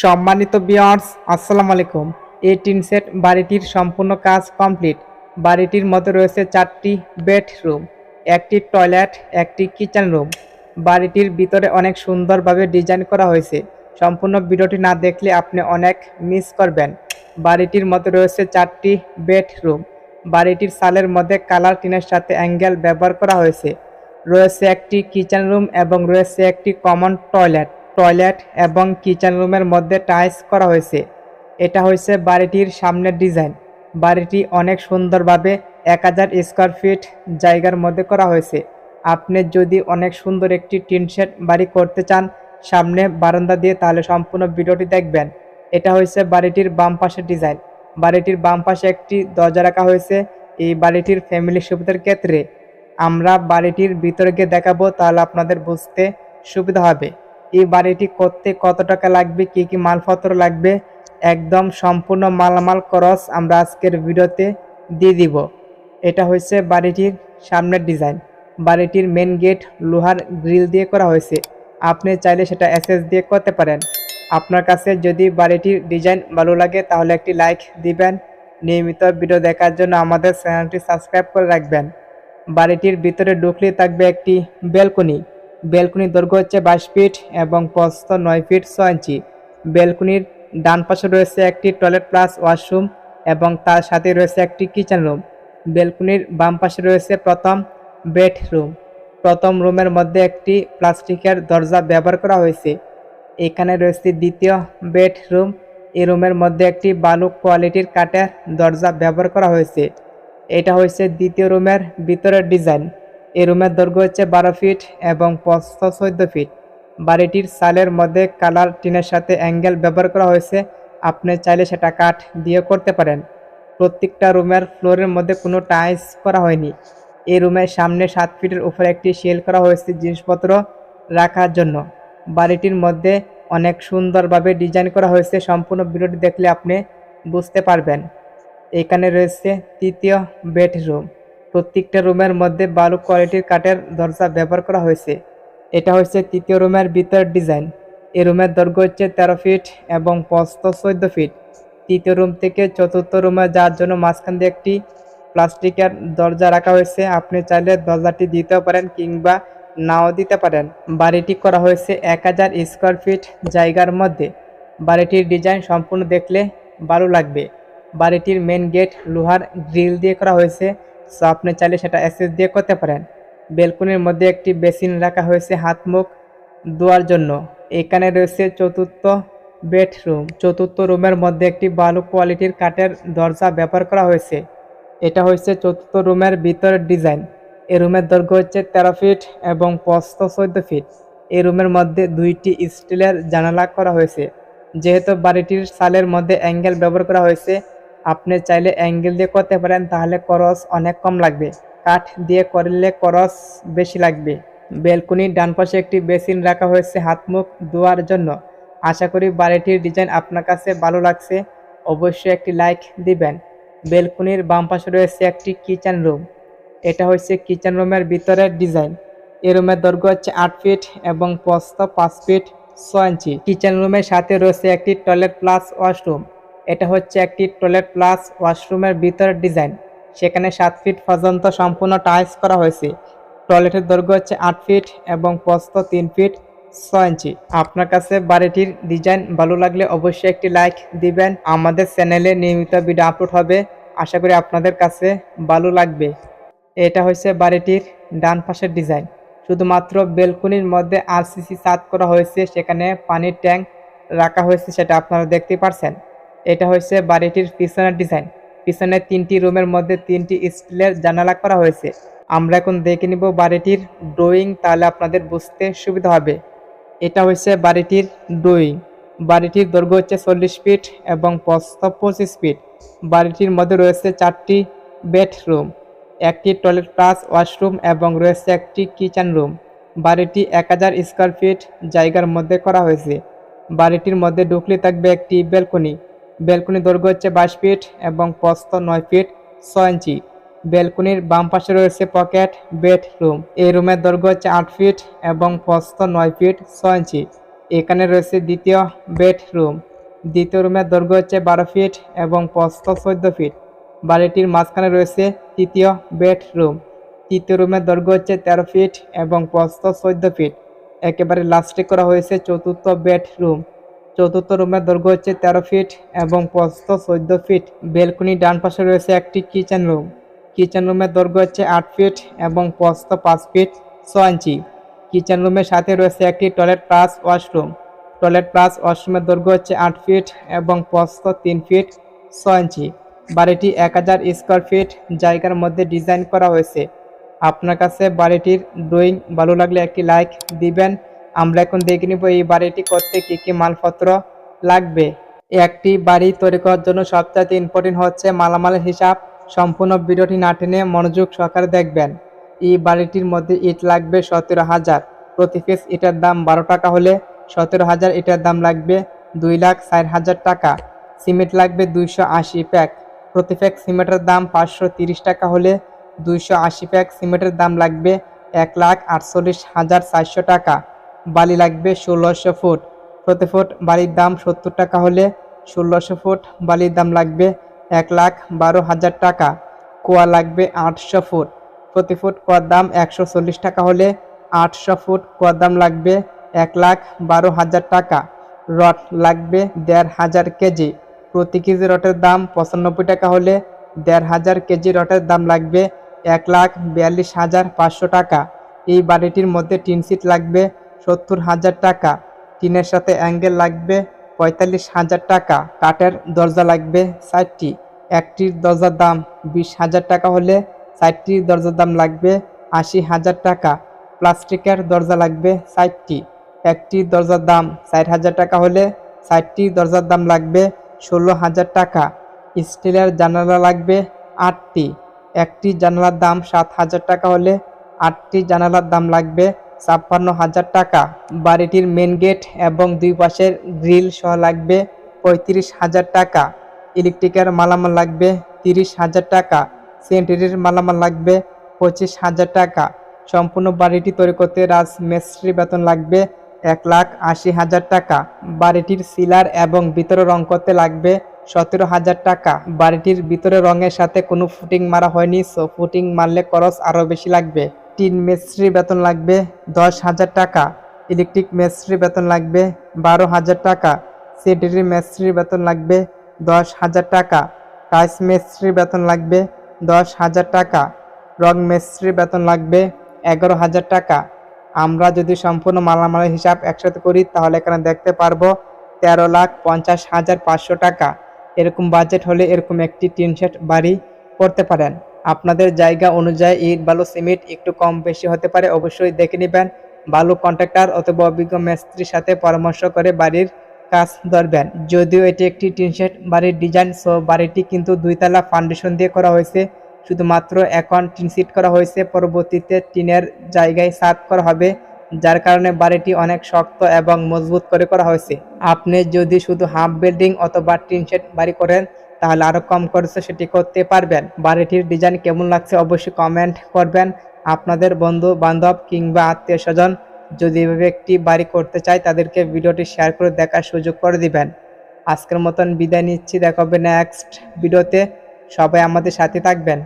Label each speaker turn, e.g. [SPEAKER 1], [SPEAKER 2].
[SPEAKER 1] সম্মানিত বিয়ার্স আসসালামু আলাইকুম। এই টিন সেট বাড়িটির সম্পূর্ণ কাজ কমপ্লিট বাড়িটির মধ্যে রয়েছে চারটি বেডরুম একটি টয়লেট একটি কিচেন রুম বাড়িটির ভিতরে অনেক সুন্দরভাবে ডিজাইন করা হয়েছে। সম্পূর্ণ ভিডিওটি না দেখলে আপনি অনেক মিস করবেন। বাড়িটির মধ্যে রয়েছে চারটি বেডরুম বাড়িটির সালের মধ্যে কালার টিনের সাথে অ্যাঙ্গেল ব্যবহার করা হয়েছে। রয়েছে একটি কিচেন রুম এবং রয়েছে একটি কমন টয়লেট টয়লেট এবং কিচেন রুমের মধ্যে টাইলস করা হয়েছে। এটা হয়েছে বাড়িটির সামনের ডিজাইন। বাড়িটি অনেক সুন্দরভাবে এক হাজার স্কোয়ার ফিট জায়গার মধ্যে করা হয়েছে। আপনি যদি অনেক সুন্দর একটি টিন শেড বাড়ি করতে চান সামনে বারান্দা দিয়ে, তাহলে সম্পূর্ণ ভিডিওটি দেখবেন। এটা হয়েছে বাড়িটির বাম পাশের ডিজাইন। বাড়িটির বাম পাশে একটি দরজা রাখা হয়েছে। এই বাড়িটির ফ্যামিলি সুবিধার ক্ষেত্রে আমরা বাড়িটির ভিতরে গিয়ে দেখাবো, তাহলে আপনাদের বুঝতে সুবিধা হবে। এই বাড়িটি করতে কত টাকা লাগবে, কি কি মালপত্র লাগবে, একদম সম্পূর্ণ মালামাল খরচ আমরা আজকের ভিডিওতে দিয়ে দিব। এটা হচ্ছে বাড়িটির সামনের ডিজাইন। বাড়িটির মেন গেট লোহার গ্রিল দিয়ে করা হয়েছে। আপনি চাইলে সেটা এসএস দিয়ে করতে পারেন। আপনার কাছে যদি বাড়িটির ডিজাইন ভালো লাগে তাহলে একটি লাইক দিবেন। নিয়মিত ভিডিও দেখার জন্য আমাদের চ্যানেলটি সাবস্ক্রাইব করে রাখবেন। বাড়িটির ভিতরে ঢুকলে থাকবে একটি বেলকনি বেলকনির দৈর্ঘ্য হচ্ছে বাইশ ফিট এবং প্রস্থ নয় ফিট ছয় ইঞ্চি। বেলকনির ডান পাশে রয়েছে একটি টয়লেট প্লাস ওয়াশরুম এবং তার সাথে রয়েছে একটি কিচেন রুম। বেলকনির বাম পাশে রয়েছে প্রথম বেডরুম। প্রথম রুমের মধ্যে একটি প্লাস্টিকের দরজা ব্যবহার করা হয়েছে। এখানে রয়েছে দ্বিতীয় বেডরুম। এই রুমের মধ্যে একটি বালু কোয়ালিটির কাঠের দরজা ব্যবহার করা হয়েছে। এটা হচ্ছে দ্বিতীয় রুমের ভিতরের ডিজাইন। এই রুমের দৈর্ঘ্য হচ্ছে বারো ফিট এবং প্রস্থ চোদ্দ ফিট। বাড়িটির সালের মধ্যে কালার টিনের সাথে অ্যাঙ্গেল ব্যবহার করা হয়েছে। আপনি চাইলে সেটা কাঠ দিয়ে করতে পারেন। প্রত্যেকটা রুমের ফ্লোরের মধ্যে কোনো টাইলস করা হয়নি। এই রুমের সামনে সাত ফিটের উপরে একটি শেল করা হয়েছে জিনিসপত্র রাখার জন্য। বাড়িটির মধ্যে অনেক সুন্দরভাবে ডিজাইন করা হয়েছে। সম্পূর্ণ ভিডিওটি দেখলে আপনি বুঝতে পারবেন। এখানে রয়েছে তৃতীয় বেডরুম। প্রত্যেকটা রুমের মধ্যে বালু কোয়ালিটির কাঠের দরজা ব্যবহার করা হয়েছে। এটা হচ্ছে তৃতীয় রুমের ভিতর ডিজাইন এই রুমের দৈর্ঘ্য হচ্ছে তেরো ফিট এবং পস্ত চোদ্দ ফিট তৃতীয় রুম থেকে চতুর্থ রুমে যাওয়ার জন্য মাঝখান দিয়ে একটি প্লাস্টিকের দরজা রাখা হয়েছে। আপনি চাইলে দরজাটি দিতেও পারেন কিংবা নাও দিতে পারেন। বাড়িটি করা হয়েছে এক হাজার স্কোয়ার ফিট জায়গার মধ্যে। বাড়িটির ডিজাইন সম্পূর্ণ দেখলে ভালো লাগবে। বাড়িটির মেন গেট লোহার গ্রিল দিয়ে করা হয়েছে। সো আপনি চাইলে সেটা অ্যাসেস দিয়ে করতে পারেন। বেলকনির মধ্যে একটি বেসিন রাখা হয়েছে হাত মুখ ধোয়ার জন্য। এখানে রয়েছে চতুর্থ বেডরুম। চতুর্থ রুমের মধ্যে একটি ভালো কোয়ালিটির কাঠের দরজা ব্যবহার করা হয়েছে। এটা হচ্ছে চতুর্থ রুমের ভিতরের ডিজাইন। এই রুমের দৈর্ঘ্য হচ্ছে তেরো ফিট এবং প্রস্থ চোদ্দ ফিট। এই রুমের মধ্যে দুইটি স্টিলের জানালা করা হয়েছে। যেহেতু বাড়িটির সালের মধ্যে অ্যাঙ্গেল ব্যবহার করা হয়েছে আপনি চাইলে অ্যাঙ্গেল দিয়ে করতে পারেন, তাহলে খরচ অনেক কম লাগবে। কাঠ দিয়ে করলে খরচ বেশি লাগবে। বেলকনির ডান পাশে একটি বেসিন রাখা হয়েছে হাত মুখ ধোয়ার জন্য। আশা করি বাড়িটির ডিজাইন আপনার কাছে ভালো লাগছে। অবশ্যই একটি লাইক দিবেন। বেলকনির বাম পাশে রয়েছে একটি কিচেন রুম। এটা হচ্ছে কিচেন রুমের ভিতরের ডিজাইন। এই রুমের দৈর্ঘ্য হচ্ছে আট ফিট এবং প্রস্থ পাঁচ ফিট ছ ইঞ্চি। কিচেন রুমের সাথে রয়েছে একটি টয়লেট প্লাস ওয়াশরুম। এটা হচ্ছে একটি টয়লেট প্লাস ওয়াশরুমের ভিতরের ডিজাইন সেখানে সাত ফিট পর্যন্ত সম্পূর্ণ টাইলস করা হয়েছে। টয়লেটের দৈর্ঘ্য হচ্ছে আট ফিট এবং প্রস্থ তিন ফিট ছয় ইঞ্চি আপনার কাছে বাড়িটির ডিজাইন ভালো লাগলে অবশ্যই একটি লাইক দিবেন। আমাদের চ্যানেলে নিয়মিত ভিডিও আপলোড হবে। আশা করি আপনাদের কাছে ভালো লাগবে। এটা হচ্ছে বাড়িটির ডান পাশের ডিজাইন শুধুমাত্র বেলকনির মধ্যে আরসিসি সাত করা হয়েছে। সেখানে পানির ট্যাঙ্ক রাখা হয়েছে, সেটা আপনারা দেখতে পারছেন। এটা হচ্ছে বাড়িটির পিছনের ডিজাইন পিছনে তিনটি রুমের মধ্যে তিনটি স্টিলের জানালা করা হয়েছে। আমরা এখন দেখে নিব বাড়িটির ড্রয়িং তাহলে আপনাদের বুঝতে সুবিধা হবে। এটা হচ্ছে বাড়িটির ড্রয়িং বাড়িটির দৈর্ঘ্য হচ্ছে চল্লিশ ফিট এবং প্রস্থ পঁচিশ ফিট বাড়িটির মধ্যে রয়েছে চারটি বেডরুম একটি টয়লেট প্লাস ওয়াশরুম এবং রয়েছে একটি কিচেন রুম বাড়িটি এক হাজার স্কোয়ার ফিট জায়গার মধ্যে করা হয়েছে। বাড়িটির মধ্যে ঢুকলে থাকবে একটি বেলকনি বেলকনি দৈর্ঘ্য হচ্ছে বাইশ ফিট এবং প্রস্থ নয় ফিট ছয় ইঞ্চি। বেলকনির বাম পাশে রয়েছে পকেট, বেডরুম। এই রুমের দৈর্ঘ্য হচ্ছে আট ফিট এবং প্রস্থ নয় ফিট ছয় ইঞ্চি। এখানে রয়েছে দ্বিতীয় বেডরুম। দ্বিতীয় রুমের দৈর্ঘ্য হচ্ছে বারো ফিট এবং প্রস্থ চোদ্দ ফিট। বাড়িটির মাঝখানে রয়েছে তৃতীয় বেডরুম। তৃতীয় রুমের দৈর্ঘ্য হচ্ছে তেরো ফিট এবং প্রস্থ চোদ্দ ফিট। একেবারে লাস্টে করা হয়েছে চতুর্থ বেডরুম। চতুর্থ রুমের দৈর্ঘ্য হচ্ছে তেরো ফিট এবং প্রস্থ চোদ্দ ফিট। বেলকনি ডান পাশে রয়েছে একটি কিচেন রুম। কিচেন রুমের দৈর্ঘ্য হচ্ছে আট ফিট এবং প্রস্থ পাঁচ ফিট ছ ইঞ্চি। কিচেন রুমের সাথে রয়েছে একটি toilet plus washroom. Toilet plus ওয়াশরুমের দৈর্ঘ্য হচ্ছে আট ফিট এবং প্রস্থ তিন ফিট ছ ইঞ্চি। বাড়িটি এক হাজার স্কোয়ার ফিট, জায়গার মধ্যে ডিজাইন করা হয়েছে। আপনার কাছে বাড়িটির ড্রয়িং ভালো লাগলে একটি লাইক দিবেন। আমরা এখন দেখে নিব এই বাড়িটি করতে কি কি মালপত্র লাগবে। একটি বাড়ি তৈরি করার জন্য সবচেয়ে ইম্পর্টেন্ট হচ্ছে মালামালের হিসাব। সম্পূর্ণ ভিডিওটি না টেনে মনোযোগ সহকারে দেখবেন। এই বাড়িটির মধ্যে ইট লাগবে সতেরো হাজার। প্রতি পিস ইটার দাম বারো টাকা হলে সতেরো হাজার ইটার দাম লাগবে দুই লাখ ষাট হাজার টাকা। সিমেন্ট লাগবে দুইশো আশি প্যাক। প্রতি প্যাক সিমেন্টের দাম পাঁচশো তিরিশ টাকা হলে দুইশো আশি প্যাক সিমেন্টের দাম লাগবে এক লাখ আটচল্লিশ হাজার চারশো টাকা। বালি লাগবে ষোলোশো ফুট। প্রতি ফুট বালির দাম সত্তর টাকা হলে ষোলোশো ফুট বালির দাম লাগবে এক লাখ বারো হাজার টাকা। কোয়া লাগবে আটশো ফুট। প্রতি ফুট কুয়ার দাম একশো চল্লিশ টাকা হলে আটশো ফুট কুয়ার দাম লাগবে এক লাখ বারো হাজার টাকা। রড লাগবে দেড় হাজার কেজি। প্রতি কেজি রটের দাম পঁচানব্বই টাকা হলে দেড় হাজার কেজি রটের দাম লাগবে এক লাখ বিয়াল্লিশ হাজার পাঁচশো টাকা। এই বাড়িটির মধ্যে টিন সিট লাগবে সত্তর হাজার টাকা। টিনের সাথে অ্যাঙ্গেল লাগবে পঁয়তাল্লিশ হাজার টাকা। কাঠের দরজা লাগবে ষাটটি। একটির দরজার দাম বিশ হাজার টাকা হলে ষাটটির দরজার দাম লাগবে আশি হাজার টাকা। প্লাস্টিকের দরজা লাগবে ষাটটি। একটি দরজার দাম ষাট হাজার টাকা হলে ষাটটি দরজার দাম লাগবে ষোলো হাজার টাকা। স্টিলের জানালা লাগবে আটটি। একটি জানালার দাম সাত হাজার টাকা হলে আটটি জানালার দাম লাগবে ছাপ্পান্ন হাজার টাকা। বাড়িটির মেন গেট এবং দুই পাশের গ্রিল সহ লাগবে পঁয়ত্রিশ হাজার টাকা। ইলেকট্রিকের মালামাল লাগবে তিরিশ হাজার টাকা। সেন্টারির মালামাল লাগবে পঁচিশ হাজার টাকা। সম্পূর্ণ বাড়িটি তৈরি করতে রাজ মিস্ত্রি বেতন লাগবে এক লাখ আশি হাজার টাকা। বাড়িটির সিলার এবং ভিতরে রং করতে লাগবে সতেরো হাজার টাকা। বাড়িটির ভিতরে রঙের সাথে কোনো ফুটিং মারা হয়নি সো ফুটিং মারলে খরচ আরও বেশি লাগবে। টিন মিস্ত্রি বেতন লাগবে, দশ হাজার টাকা। ইলেকট্রিক মিস্ত্রি বেতন লাগবে, বারো হাজার টাকা। সেটেরি মিস্ত্রি বেতন লাগবে, দশ হাজার টাকা। টাইস মিস্ত্রি বেতন লাগবে, দশ হাজার টাকা। রং মিস্ত্রি বেতন লাগবে, এগারো হাজার টাকা। আমরা যদি সম্পূর্ণ মালামালের হিসাব একসাথে করি, তাহলে এখানে দেখতে পারব তেরো লাখ পঞ্চাশ হাজার পাঁচশো টাকা। এরকম বাজেট হলে এরকম একটি টিন শেড বাড়ি করতে পারেন। আপনাদের জায়গা অনুযায়ী ইট, বালু, সিমেন্ট একটু কম বেশি হতে পারে, অবশ্যই দেখে নেবেন। বালু কন্ট্রাক্টর অথবা অভিজ্ঞ মিস্ত্রির সাথে পরামর্শ করে বাড়ির কাজ ধরবেন। যদিও এটি একটি টিন শেড বাড়ির ডিজাইন, সো বাড়িটি কিন্তু দুইতলা ফাউন্ডেশন দিয়ে করা হয়েছে। শুধুমাত্র এখন টিন সিট করা হয়েছে, পরবর্তীতে টিনের জায়গায় সাত করা হবে, যার কারণে বাড়িটি অনেক শক্ত এবং মজবুত করে করা হয়েছে। আপনি যদি শুধু হাফ বিল্ডিং অথবা টিন শেড বাড়ি করেন তাহলে আরও কম খরচে সেটি করতে পারবেন। বাড়িটির ডিজাইন কেমন লাগছে অবশ্যই কমেন্ট করবেন। আপনাদের বন্ধু, বান্ধব কিংবা আত্মীয় স্বজন যদি এভাবে একটি বাড়ি করতে চায়, তাদেরকে ভিডিওটি শেয়ার করে দেখার সুযোগ করে দিবেন। আজকের মতন বিদায় নিচ্ছি। দেখা হবে নেক্সট ভিডিওতে সবাই আমাদের সাথে থাকবেন।